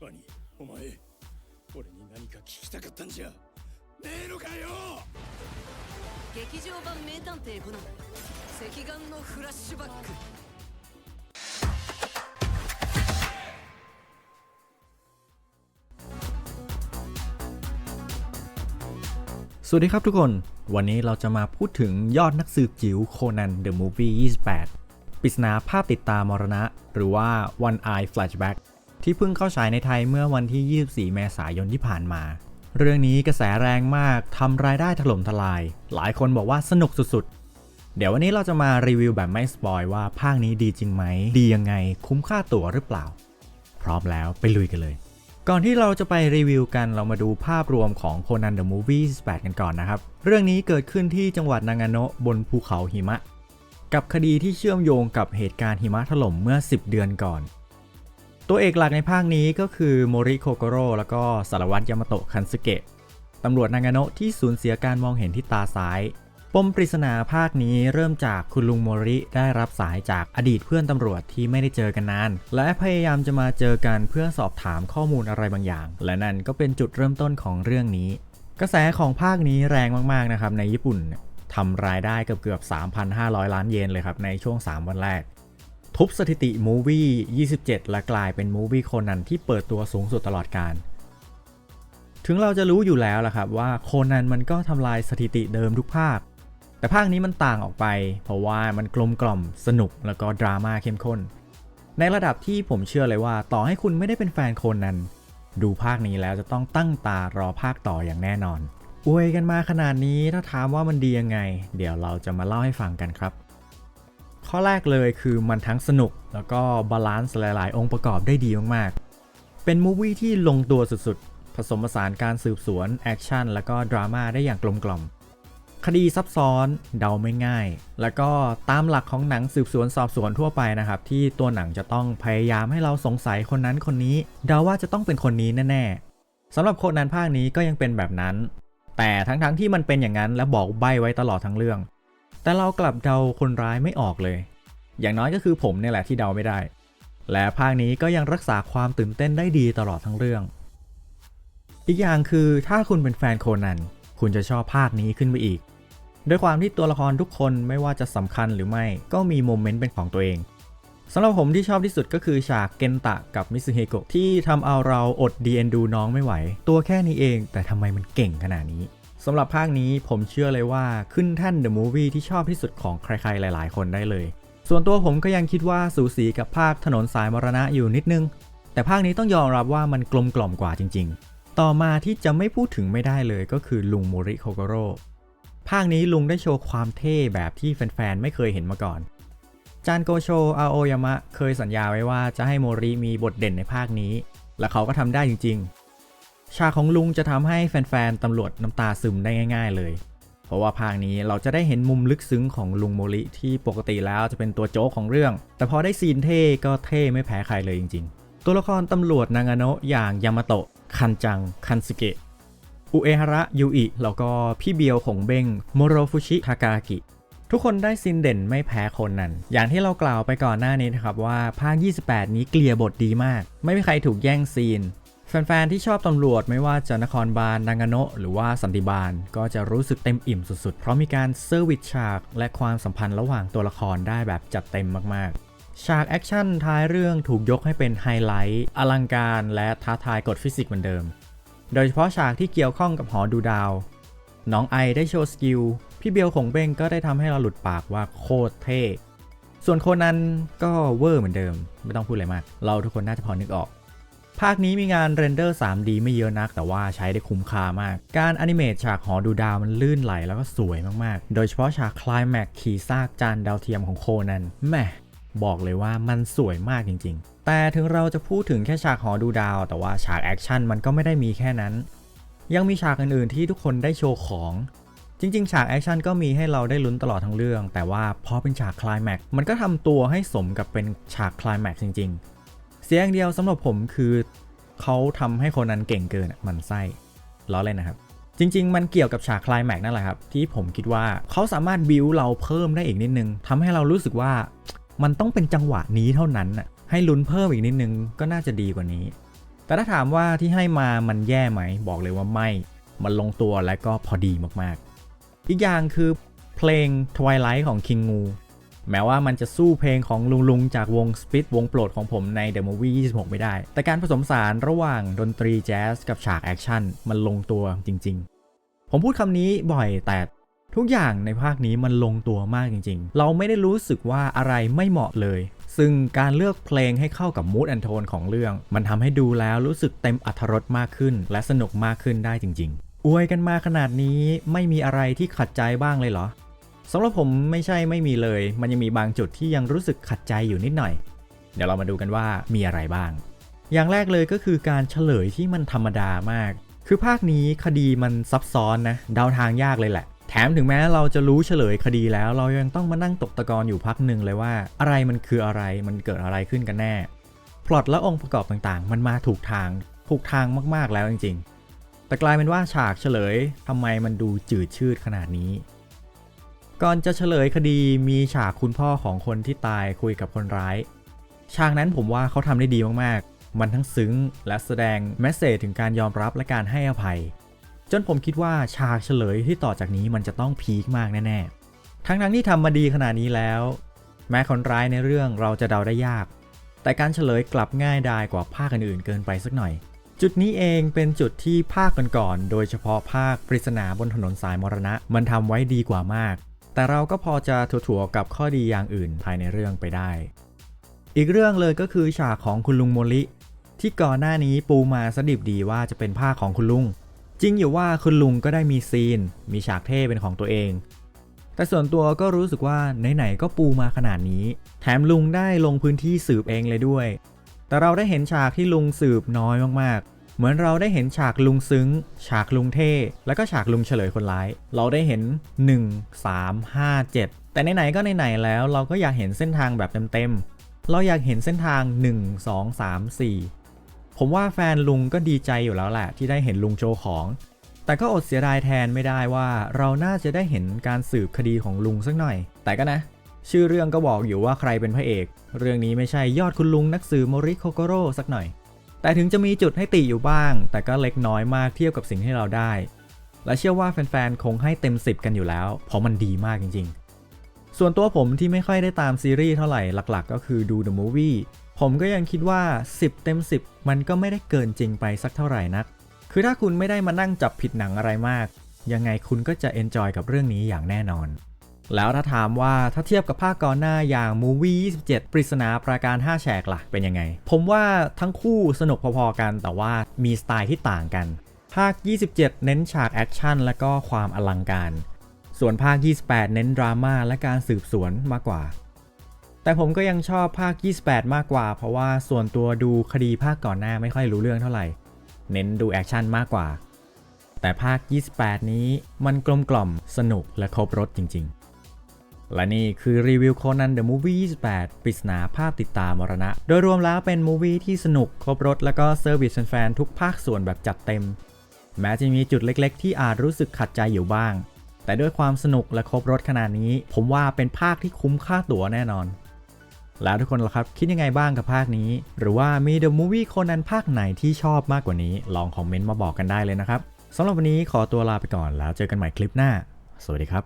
ワニお前俺に何か聞きたかったんじゃねえのかよ劇場版名探偵コナン赤眼のフラッシュバック สวัสดีครับทุกคน วันนี้เราจะมาพูดถึงยอดนักสืบจิ๋วโคนัน The Movie 28 ปริศนาภาพติดตามมรณะ หรือว่า One Eye Flashback ที่เพิ่งเข้าฉายในไทยเมื่อวันที่ 24 เมษายนที่ผ่านมา เรื่องนี้กระแสแรงมากทำรายได้ถล่มทลาย หลายคนบอกว่าสนุกสุดๆ เดี๋ยววันนี้เราจะมารีวิวแบบไม่สปอยว่าภาคนี้ดีจริงไหม ดียังไง คุ้มค่าตั๋วหรือเปล่า พร้อมแล้วไปลุยกันเลย ก่อนที่เราจะไปรีวิวกันเรามาดูภาพรวมของ Conan the Movie 18 กันก่อนนะครับ เรื่องนี้เกิดขึ้นที่จังหวัดนางาโนะบนภูเขาหิมะ กับคดีที่เชื่อมโยงกับเหตุการณ์หิมะถล่มเมื่อ 10 เดือนก่อน ตัวเอกหลักในภาคนี้ก็คือโมริโคโกโร่แล้วก็สารวัตรยามาโตะคันสึเกะตำรวจนางาโนะที่สูญเสียการมองเห็นที่ตาซ้าย ปมปริศนาภาคนี้เริ่มจากคุณลุงโมริได้รับสายจากอดีตเพื่อนตำรวจที่ไม่ได้เจอกันนาน และพยายามจะมาเจอกันเพื่อสอบถามข้อมูลอะไรบางอย่าง และนั่นก็เป็นจุดเริ่มต้นของเรื่องนี้ กระแสของภาคนี้แรงมากๆนะครับในญี่ปุ่นทำรายได้เกือบเกือบ3,500 ล้านเยนเลยครับในช่วง 3 วันแรก ทุบสถิติมูวี่27 และกลายเป็นมูวี่โคนันที่เปิดตัวสูงสุดตลอดการ ถึงเราจะรู้อยู่แล้วล่ะครับว่าโคนันมันก็ทำลายสถิติเดิมทุกภาค แต่ภาคนี้มันต่างออกไป เพราะว่ามันกลมกล่อมสนุกแล้วก็ดราม่าเข้มข้น ในระดับที่ผมเชื่อเลยว่า ต่อให้คุณไม่ได้เป็นแฟนโคนันดูภาคนี้แล้วจะต้องตั้งตารอภาคต่ออย่างแน่นอนอวยกันมาขนาดนี้ถ้าถามว่ามันดียังไง เดี๋ยวเราจะมาเล่าให้ฟังกันครับ ข้อแรกเลยคือมันทั้งสนุก แล้วก็บาลานซ์หลาย ๆ องค์ประกอบได้ดีมากๆ เป็นมูวี่ที่ลงตัวสุด ๆ ผสมผสานการสืบสวน แอคชั่น แล้วก็ดราม่าได้อย่างกลมกล่อมคดีซับซ้อนเดาไม่ง่าย แล้วก็ตามหลักของหนังสืบสวนสอบสวนทั่วไปนะครับ ที่ตัวหนังจะต้องพยายามให้เราสงสัยคนนั้นคนนี้ เดาว่าจะต้องเป็นคนนี้แน่ๆสำหรับโคนนั้นภาคนี้ก็ยังเป็นแบบนั้น แต่ทั้งๆทที่มันเป็นอย่างนั้นและบอกใบไว้ตลอดทั้งเรื่อง แต่เรากลับเดาคนร้ายไม่ออกเลย อย่างน้อยก็คือผมเนี่ยแหละที่เดาไม่ได้ และภาคนี้ก็ยังรักษาความตื่นเต้นได้ดีตลอดทั้งเรื่อง อีกอย่างคือถ้าคุณเป็นแฟนโคนันคุณจะชอบภาคนี้ขึ้นไปอีก ด้วยความที่ตัวละครทุกคนไม่ว่าจะสำคัญหรือไม่ก็มีโมเมนต์เป็นของตัวเองสำหรับผมที่ชอบที่สุดก็คือฉากเกนตะกับมิซึเฮโกะที่ทำเอาเราอดดีเอ็นดูน้องไม่ไหว ตัวแค่นี้เอง แต่ทำไมมันเก่งขนาดนี้สำหรับภาคนี้ผมเชื่อเลยว่าขึ้นแท่น The Movie ที่ชอบที่สุดของใครๆหลาย ๆ คนได้เลย ส่วนตัวผมก็ยังคิดว่าสูสีกับภาคถนนสายมรณะอยู่นิดนึง แต่ภาคนี้ต้องยอมรับว่ามันกลมกล่อมกว่าจริง ๆ ต่อมาที่จะไม่พูดถึงไม่ได้เลยก็คือลุงโมริโคโกโร่ภาคนี้ลุงได้โชว์ความเท่แบบที่แฟนๆ ไม่เคยเห็นมาก่อน จานโกโชอาโอยามะเคยสัญญาไว้ว่าจะให้โมริมีบทเด่นในภาคนี้ และเขาก็ทำได้จริง ๆ ฉากของลุงจะทำให้แฟนๆตำรวจน้ำตาซึมได้ง่าย ๆ เลย เพราะว่าภาคนี้เราจะได้เห็นมุมลึกซึ้งของลุงโมริที่ปกติแล้วจะเป็นตัวโจ๊กของเรื่อง แต่พอได้ซีนเท่ก็เท่ไม่แพ้ใครเลยจริง ๆ ตัวละครตำรวจนางาโนะอย่างยามาโตะคันจังคันสึเกะอุเอฮาระยูอิแล้วก็พี่เบียวของเบงโมโรฟุชิทากากิทุกคนได้ซีนเด่นไม่แพ้คนนั้น อย่างที่เรากล่าวไปก่อนหน้านี้นะครับว่าภาค 28 นี้เกลี่ยบทดีมาก ไม่มีใครถูกแย่งซีน แฟนๆ ที่ชอบตำรวจไม่ว่าจะนครบาลนางาโนะหรือว่าสันติบาลก็จะรู้สึกเต็มอิ่มสุดๆ เพราะมีการเซอร์วิสฉาก และความสัมพันธ์ระหว่างตัวละครได้แบบจัดเต็มมากๆ ฉากแอคชั่นท้ายเรื่องถูกยกให้เป็นไฮไลท์อลังการและท้าทายกฎฟิสิกส์เหมือนเดิม โดยเฉพาะฉากที่เกี่ยวข้องกับหอดูดาว น้องไอได้โชว์สกิล พี่เบลของเบ้งก็ได้ทำให้เราหลุดปากว่าโคตรเท่ ส่วนโคนันก็เวอร์เหมือนเดิม ไม่ต้องพูดอะไรมาก เราทุกคนน่าจะพอนึกออก ภาคนี้มีงานเรนเดอร์ 3D ไม่เยอะนัก แต่ว่าใช้ได้คุ้มค่ามาก การแอนิเมตฉากหอดูดาวมันลื่นไหลแล้วก็สวยมากๆ โดยเฉพาะฉากคลายแม็กขี่ซากจานดาวเทียมของโคนันแม่บอกเลยว่ามันสวยมากจริงๆ แต่ถึงเราจะพูดถึงแค่ฉากหอดูดาว แต่ว่าฉากแอคชั่นมันก็ไม่ได้มีแค่นั้น ยังมีฉากอื่นๆที่ทุกคนได้โชว์ของจริงๆ ฉากแอคชั่นก็มีให้เราได้ลุ้นตลอดทั้งเรื่อง แต่ว่าพอเป็นฉากคลายแม็กมันก็ทำตัวให้สมกับเป็นฉากคลายแม็กจริงๆ สียงเดียวสำหรับผมคือเขาทำให้คนนั้นเก่งเกินมันไส้ล้อเล่นนะครับ จริง ๆ มันเกี่ยวกับฉากคลายแม็กนั่นแหละครับ ที่ผมคิดว่าเขาสามารถบิวเราเพิ่มได้อีกนิดนึงทำให้เรารู้สึกว่ามันต้องเป็นจังหวะนี้เท่านั้นน่ะให้ลุ้นเพิ่มอีกนิดนึงก็น่าจะดีกว่านี้ แต่ถ้าถามว่าที่ให้มามันแย่ไหม บอกเลยว่าไม่ มันลงตัวและก็พอดีมากๆ อีกอย่างคือเพลง Twilight ของ King Wu แม้ว่ามันจะสู้เพลงของลุงลุงๆจากวง Spit วงโปรดของผมใน The Movie 26 ไม่ได้ แต่การผสมสารระหว่างดนตรีแจ๊สกับฉากแอคชั่นมันลงตัวจริง ๆ ผมพูดคำนี้บ่อยแต่ทุกอย่างในภาคนี้มันลงตัวมากจริง ๆ เราไม่ได้รู้สึกว่าอะไรไม่เหมาะเลย ซึ่งการเลือกเพลงให้เข้ากับมูดแอนโทนของเรื่อง มันทำให้ดูแล้วรู้สึกเต็มอรรถรสมากขึ้น และสนุกมากขึ้นได้จริง ๆ อวยกันมาขนาดนี้ไม่มีอะไรที่ขัดใจบ้างเลยเหรอ สำหรับผมไม่ใช่ไม่มีเลย มันยังมีบางจุดที่ยังรู้สึกขัดใจอยู่นิดหน่อย เดี๋ยวเรามาดูกันว่ามีอะไรบ้าง อย่างแรกเลยก็คือการเฉลยที่มันธรรมดามาก คือภาคนี้คดีมันซับซ้อนนะเดาทางยากเลยแหละ แถมถึงแม้เราจะรู้เฉลยคดีแล้ว เรายังต้องมานั่งตกตะกอนอยู่พักหนึ่งเลยว่า อะไรมันคืออะไรมันเกิดอะไรขึ้นกันแน่พล็อตและองค์ประกอบต่างๆ มันมาถูกทางถูกทางมากๆแล้วจริงๆ แต่กลายเป็นว่าฉากเฉลยทำไมมันดูจืดชืดขนาดนี้ ก่อนจะเฉลยคดีมีฉากคุณพ่อของคนที่ตายคุยกับคนร้าย ฉากนั้นผมว่าเขาทำได้ดีมากๆ มันทั้งซึ้งและแสดงแมสเซจถึงการยอมรับและการให้อภัย จนผมคิดว่าฉากเฉลยที่ต่อจากนี้มันจะต้องพีคมากแน่ๆ ทั้งทั้งที่ทำมาดีขนาดนี้แล้ว แม้คนร้ายในเรื่องเราจะเดาได้ยาก แต่การเฉลยกลับง่ายดายกว่าภาคอื่นๆเกินไปสักหน่อย จุดนี้เองเป็นจุดที่ภาคก่อนๆโดยเฉพาะภาคปริศนาบนถนนสายมรณะ มันทำไว้ดีกว่ามาก แต่เราก็พอจะถั่วๆกับข้อดีอย่างอื่นภายในเรื่องไปได้ อีกเรื่องเลยก็คือฉากของคุณลุงโมลิ ที่ก่อนหน้านี้ปูมาสดิบดีว่าจะเป็นภาคของคุณลุง จริงอยู่ว่าคุณลุงก็ได้มีซีน มีฉากเท่เป็นของตัวเอง แต่ส่วนตัวก็รู้สึกว่าไหนๆก็ปูมาขนาดนี้ แถมลุงได้ลงพื้นที่สืบเองเลยด้วย แต่เราได้เห็นฉากที่ลุงสืบน้อยมากๆ เหมือนเราได้เห็นฉากลุงซึ้ง ฉากลุงเท่ แล้วก็ฉากลุงเฉลยคนร้าย เราได้เห็น 1 3 5 7 แต่ไหนๆก็ไหนๆแล้วเราก็อยากเห็นเส้นทางแบบเต็มๆ เราอยากเห็นเส้นทาง 1 2 3 4 ผมว่าแฟนลุงก็ดีใจอยู่แล้วแหละ ที่ได้เห็นลุงโชว์ของ แต่ก็อดเสียดายแทนไม่ได้ว่า เราน่าจะได้เห็นการสืบคดีของลุงสักหน่อย แต่ก็นะ ชื่อเรื่องก็บอกอยู่ว่าใครเป็นพระเอก เรื่องนี้ไม่ใช่ยอดคุณลุงนักสืบโมริโคโกโร่สักหน่อย แต่ถึงจะมีจุดให้ติอยู่บ้าง แต่ก็เล็กน้อยมากเทียบกับสิ่งที่เราได้ และเชื่อว่าแฟนๆ คงให้เต็ม 10 กันอยู่แล้ว เพราะมันดีมากจริง ๆ ส่วนตัวผมที่ไม่ค่อยได้ตามซีรีส์เท่าไหร่หลักๆ ก็คือดู The Movie ผมก็ยังคิดว่า 10 เต็ม 10 มันก็ไม่ได้เกินจริงไปสักเท่าไหร่นัก คือถ้าคุณไม่ได้มานั่งจับผิดหนังอะไรมาก ยังไงคุณก็จะเอนจอยกับเรื่องนี้อย่างแน่นอน แล้วถ้าถามว่าถ้าเทียบกับภาคก่อนหน้าอย่าง Movie 27 ปริศนาปราการ 5 แฉกล่ะ เป็นยังไง ผมว่าทั้งคู่สนุกพอๆกัน แต่ว่ามีสไตล์ที่ต่างกัน ภาค 27 เน้นฉากแอคชั่นและก็ความอลังการ ส่วนภาค 28 เน้นดราม่าและการสืบสวนมากกว่า แต่ผมก็ยังชอบภาค 28 มากกว่า เพราะว่าส่วนตัวดูคดีภาคก่อนหน้าไม่ค่อยรู้เรื่องเท่าไหร่ เน้นดูแอคชั่นมากกว่า แต่ภาค 28 นี้มันกลมกล่อมสนุกและครบรถจริง ๆ และนี่คือรีวิวโคนัน The Movie 28 ปริศนาภาพติดตามมรณะ โดยรวมแล้วเป็นมูวี่ที่สนุกครบรถแล้วก็เซอร์วิสแฟนๆทุกภาคส่วนแบบจัดเต็ม แม้จะมีจุดเล็กๆ ที่อาจรู้สึกขัดใจอยู่บ้าง แต่ด้วยความสนุกและครบรถขนาดนี้ ผมว่าเป็นภาคที่คุ้มค่าตั๋วแน่นอน แล้วทุกคนล่ะครับ คิดยังไงบ้างกับภาคนี้ หรือว่ามี The Movie โคนันภาคไหนที่ชอบมากกว่านี้ ลองคอมเมนต์มาบอกกันได้เลยนะครับสำหรับวันนี้ขอตัวลาไปก่อนแล้วเจอกันใหม่คลิปหน้า สวัสดีครับ